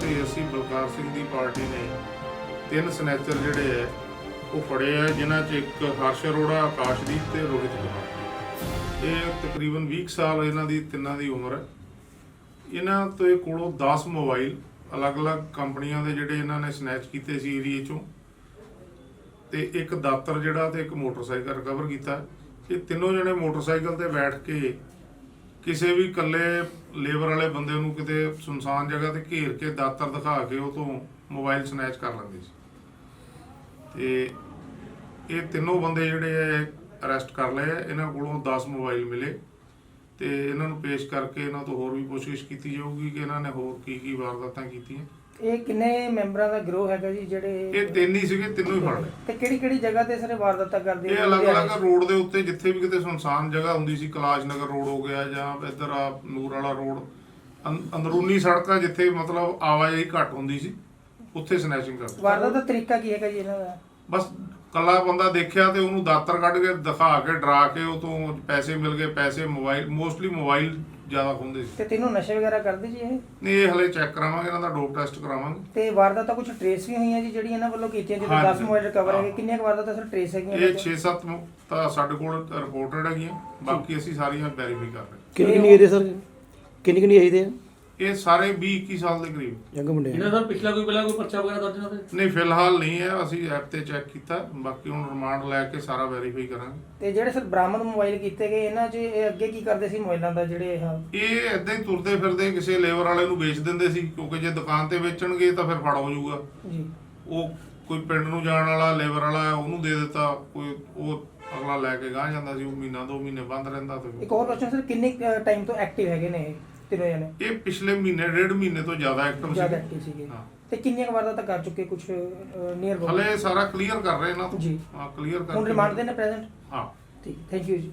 ਤੇ ਅਸੀਂ ਬਲਕਾਰ ਸਿੰਘ ਦੀ ਪਾਰਟੀ ਨੇ ਤਿੰਨ ਸਨੈਚਰ ਜਿਹੜੇ ਹੈ ਉਹ ਫੜੇ ਆ ਜਿਨ੍ਹਾਂ 'ਚ ਇੱਕ ਹਰਸ਼ ਅਰੋੜਾ, ਆਕਾਸ਼ਦੀਪ ਤੇ ਰੋਹਿਤ ਕੁਮਾਰ। ਇਹ ਤਕਰੀਬਨ 20 ਕੁ ਸਾਲ ਇਹਨਾਂ ਦੀ, ਤਿੰਨਾਂ ਦੀ ਉਮਰ ਹੈ ਇਹਨਾਂ ਤੋਂ ਕੋਲੋਂ 10 ਮੋਬਾਈਲ, ਅਲੱਗ-ਅਲੱਗ ਕੰਪਨੀਆਂ ਦੇ ਜਿਹੜੇ ਇਹਨਾਂ ਨੇ ਸਨੈਚ ਕੀਤੇ ਸੀ ਏਰੀਏ 'ਚੋਂ। ਤੇ ਇੱਕ ਦਾਤਰ ਜਿਹੜਾ ਤੇ ਇੱਕ ਮੋਟਰਸਾਈਕਲ ਰਿਕਵਰ ਕੀਤਾ। ਇਹ ਤਿੰਨੋਂ ਜਣੇ ਮੋਟਰਸਾਈਕਲ ਤੇ ਬੈਠ ਕੇ ਕਿਸੇ ਵੀ ਇਕੱਲੇ ਲੇਬਰ ਵਾਲੇ ਬੰਦੇ ਨੂੰ ਕਿਤੇ ਸੁਨਸਾਨ ਜਗ੍ਹਾ ਤੇ ਘੇਰ ਕੇ ਦਾਤਰ ਦਿਖਾ ਕੇ ਉਹ ਤੋਂ ਮੋਬਾਈਲ ਸਨੈਚ ਕਰ ਲੈਂਦੇ ਸੀ। ਤੇ ਇਹ ਤਿੰਨੋਂ ਬੰਦੇ ਜਿਹੜੇ ਆ ਅਰੈਸਟ ਕਰ ਲਏ ਆ। ਇਹਨਾਂ ਕੋਲੋਂ 10 ਮੋਬਾਈਲ ਮਿਲੇ ਤੇ ਇਹਨਾਂ ਨੂੰ ਪੇਸ਼ ਕਰਕੇ ਇਹਨਾਂ ਤੋਂ ਹੋਰ ਵੀ ਕੋਸ਼ਿਸ਼ ਕੀਤੀ ਜਾਊਗੀ ਕਿ ਇਹਨਾਂ ਨੇ ਹੋਰ ਕੀ ਕੀ ਵਾਰਦਾਤਾਂ ਕੀਤੀਆਂ। ਇਹ ਕਿੰਨੇ ਮੈਂਬਰਾਂ ਦਾ ਗਰੋਹ ਹੈਗਾ ਜੀ ਜਿਹੜੇ ਇਹ ਤਿੰਨ ਹੀ ਸੀਗੇ ਤਿੰਨੋਂ ਹੀ ਫੜ ਲਏ ਤੇ ਕਿਹੜੀ ਕਿਹੜੀ ਜਗ੍ਹਾ ਤੇ ਸਾਰੇ ਵਾਰਦਾਤਾਂ ਕਰਦੇ ਇਹ? ਅਲੱਗ-ਅਲੱਗ ਰੋਡ ਦੇ ਉੱਤੇ ਜਿੱਥੇ ਵੀ ਕਿਤੇ ਸੁਨਸਾਨ ਜਗ੍ਹਾ ਹੁੰਦੀ ਸੀ ਕਲਾਸ਼ ਨਗਰ ਰੋਡ ਹੋ ਗਿਆ ਜਾਂ ਇੱਧਰ ਆ ਨੂਰ ਵਾਲਾ ਰੋਡ ਅੰ- ਅੰਦਰੂਨੀ ਸੜਕਾਂ ਜਿੱਥੇ ਮਤਲਬ ਆਵਾਜਾਈ ਘੱਟ ਹੁੰਦੀ ਸੀ ਉੱਥੇ ਸਨੈਚਿੰਗ ਕਰਦੇ। ਵਾਰਦਾਤ ਦਾ ਤਰੀਕਾ ਕੀ ਹੈਗਾ ਜੀ ਇਹਨਾਂ ਦਾ? ਬਸ ਕੱਲਾ ਬੰਦਾ ਦੇਖਿਆ ਤੇ ਉਹਨੂੰ ਦਾਤਰ ਕੱਢ ਕੇ ਦਿਖਾ ਕੇ ਡਰਾ ਕੇ ਉਹ ਤੋਂ ਪੈਸੇ ਮਿਲ ਗਏ ਪੈਸੇ ਮੋਬਾਈਲ ਮੋਸਟਲੀ ਮੋਬਾਈਲ ਜ਼ਿਆਦਾ ਹੁੰਦੇ ਸੀ ਤੇ ਤਿੰਨੋਂ ਨਸ਼ੇ ਵਗੈਰਾ ਕਰਦੇ ਜੀ ਇਹ ਨਹੀਂ ਇਹ ਹਲੇ ਚੈੱਕ ਕਰਾਵਾਂਗੇ ਇਹਨਾਂ ਦਾ ਡੋਪ ਟੈਸਟ ਕਰਾਵਾਂਗੇ ਤੇ ਵਾਰਦਾਤਾਂ ਕੁਝ ਟ੍ਰੇਸ ਵੀ ਹੋਈਆਂ ਜੀ ਜਿਹੜੀ ਇਹਨਾਂ ਵੱਲੋਂ ਕੀਤੀਆਂ ਹਾਂਜੀ। 10 ਮੋਬਾਈਲ ਰਿਕਵਰ ਹੈਗੇ ਹਾਂ। ਕਿੰਨੀਆਂ ਕੁ ਵਾਰਦਾਤਾਂ ਸਰ ਟ੍ਰੇਸ ਹੈਗੀਆਂ ਇਹ ਇਹਨਾਂ ਤੋਂ? 6-7 ਤਾਂ ਸਾਡੇ ਕੋਲ ਰਿਪੋਰਟਡ ਹੈਗੀਆਂ ਬਾਕੀ ਅਸੀਂ ਸਾਰੀਆਂ ਵੈਰੀਫਾਈ ਕਰ ਰਹੇ। ਕਿੰਨੀ ਕਿੰਨੀ ਦੇ ਸਰ ਕਿੰਨੀ ਕਿੰਨੀ ਦੇ ਆ ਇਹ ਸਾਰੇ 20-21 ਸਾਲ ਦੇ ਕਰੀਬ। ਯੰਗ ਮੁੰਡੇ ਇਹਨਾਂ। ਦਾ ਪਿਛਲਾ ਕੋਈ ਪਹਿਲਾਂ ਕੋਈ ਪਰਚਾ ਵਗੈਰਾ ਦਰਜ ਨਾ ਤੇ ਨਹੀਂ ਫਿਲਹਾਲ ਨਹੀਂ ਹੈ। ਅਸੀਂ ਐਪ ਤੇ ਚੈੱਕ ਕੀਤਾ। ਬਾਕੀ ਹੁਣ ਰਿਮਾਂਡ ਲੈ ਕੇ ਸਾਰਾ ਵੈਰੀਫਾਈ ਕਰਾਂਗੇ। ਤੇ ਜਿਹੜੇ ਸਰ ਬਰਾਮਦ ਮੋਬਾਈਲ ਕੀਤੇ ਗਏ ਇਹਨਾਂ 'ਚ ਇਹ ਅੱਗੇ ਕੀ ਕਰਦੇ ਸੀ ਮੋਬਾਈਲਾਂ ਦਾ ਜਿਹੜੇ ਇਹ ਇਹ ਏਦਾਂ ਹੀ ਤੁਰਦੇ ਫਿਰਦੇ ਕਿਸੇ ਲੇਬਰ ਵਾਲੇ ਨੂੰ ਵੇਚ ਦਿੰਦੇ ਸੀ। ਕਿਉਂਕਿ ਜੇ ਦੁਕਾਨ ਤੇ ਵੇਚਣਗੇ ਤਾਂ ਫਿਰ ਫੜ ਹੋ ਜਾਊਗਾ। ਜੀ। ਉਹ ਕੋਈ ਪਿੰਡ ਨੂੰ ਜਾਣ ਵਾਲਾ ਲੇਬਰ ਵਾਲਾ ਉਹਨੂੰ ਦੇ ਦਿੱਤਾ। ਕੋਈ ਉਹ ਅਗਲਾ ਲੈ ਕੇ ਗਾਹ ਜਾਂਦਾ ਸੀ ਉਹ ਮਹੀਨਾ ਦੋ ਮਹੀਨੇ ਬੰਦ ਰਹਿੰਦਾ ਤੇ ਇੱਕ ਹੋਰ ਕੁਐਸਚਨ ਸਰ ਕਿੰਨੇ ਟਾਈਮ ਤੋਂ ਐਕਟਿਵ ਹੈਗੇ ਨੇ ਇਹ ਤਿੰਨੋਂ ਜਣੇ? ਇਹ ਪਿਛਲੇ ਮਹੀਨੇ ਡੇਢ ਮਹੀਨੇ ਤੋਂ ਜ਼ਿਆਦਾ ਐਕਟਿਵ ਜ਼ਿਆਦਾ ਸੀ ਐਕਟਿਵ ਸੀਗੇ। ਹਾਂ। ਤੇ ਕਿੰਨੀਆਂ ਕੁ ਵਾਰਦਾਤਾਂ ਕਰ ਚੁੱਕੇ ਕੁਝ ਨੀਅਰ ਹਲੇ ਸਾਰਾ ਕਲੀਅਰ ਕਰ ਰਹੇ ਇਹਨਾਂ ਤੋਂ। ਜੀ। ਹਾਂ ਕਲੀਅਰ ਹੁਣ ਕਰਕੇ ਰਿਮਾਂਡ ਦੇ। ਨੇ ਪ੍ਰੈਜ਼ੈਂਟ ਹਾਂ। ਠੀਕ ਥੈਂਕ ਯੂ ਜੀ।